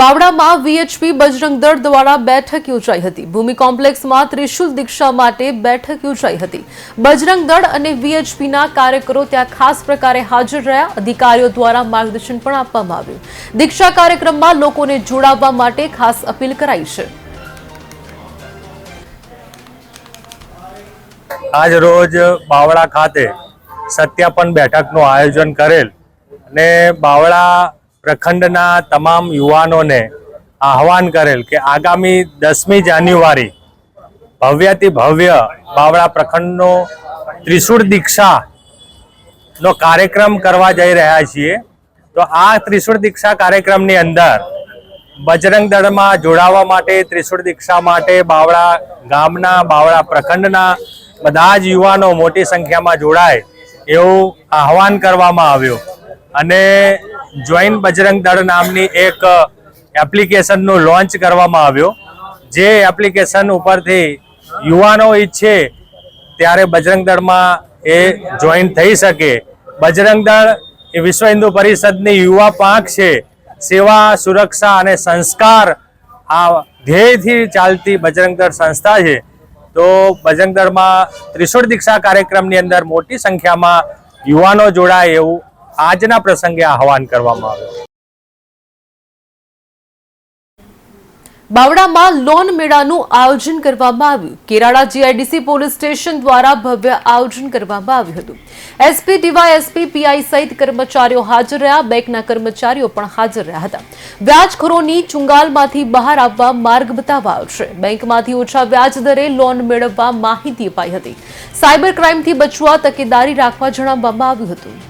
બાવડામાં VHP Bajrang દળ દ્વારા બેઠક યોજાઈ હતી. ભૂમિ કોમ્પ્લેક્સમાં ત્રિશુલ દીક્ષા માટે બેઠક યોજાઈ હતી. બજરંગ દળ અને વીએચપીના કાર્યકરો ત્યાં ખાસ પ્રકારે હાજર રહ્યા. અધિકારીઓ દ્વારા માર્ગદર્શન પણ આપવામાં આવ્યું. દીક્ષા કાર્યક્રમમાં લોકોને જોડાવવા માટે ખાસ અપીલ કરાઈ છે. આજ રોજ બાવળા ખાતે સત્યાપન બેઠકનું આયોજન કરેલ અને બાવળા પ્રખંડના તમામ યુવાનોને આહવાન કરેલ કે આગામી દસમી જાન્યુઆરી ભવ્યથી ભવ્ય બાવળા પ્રખંડનો ત્રિશુળ દીક્ષાનો કાર્યક્રમ કરવા જઈ રહ્યા છીએ. તો આ ત્રિશુળ દીક્ષા કાર્યક્રમની અંદર બજરંગ દળમાં જોડાવા માટે, ત્રિશુળ દીક્ષા માટે બાવળા ગામના, બાવળા પ્રખંડના બધા જ યુવાનો મોટી સંખ્યામાં જોડાય એવું આહવાન કરવામાં આવ્યું. અને જોઈન બજરંગ દળ નામની એક એપ્લિકેશનનું લોન્ચ કરવામાં આવ્યો. જે એપ્લિકેશન ઉપરથી યુવાનો ઈચ્છે ત્યારે બજરંગ દળમાં એ જોઈન થઈ શકે. બજરંગ દળ એ વિશ્વ હિન્દુ પરિષદની યુવા પાંખ છે. સેવા, સુરક્ષા અને સંસ્કાર આ ધ્યેયથી ચાલતી બજરંગ દળ સંસ્થા છે. તો બજરંગ દળમાં ત્રિશુળ દીક્ષા કાર્યક્રમની અંદર મોટી સંખ્યામાં યુવાનો જોડાય એવું આજના પ્રસંગે આહવાન કરવામાં આવ્યું. બાવડામાં લોન મેળાનું આયોજન કરવામાં આવ્યું. કેરાળા જીઆઈડીસી પોલીસ સ્ટેશન દ્વારા ભવ્ય આયોજન કરવામાં આવ્યું હતું. એસપી ડીવાયએસપી પીઆઈ સહિત કર્મચારીઓ હાજર રહ્યા. બેંકના કર્મચારીઓ પણ હાજર રહ્યા હતા. વ્યાજખોરોની ચુંગાલમાંથી બહાર આવવા માર્ગ બતાવાયો છે. બેંકમાંથી ઓછા વ્યાજ દરે લોન મેળવવા માહિતી અપાઈ હતી. સાયબર ક્રાઇમથી બચવા તકેદારી રાખવા જણાવવામાં આવ્યું હતું.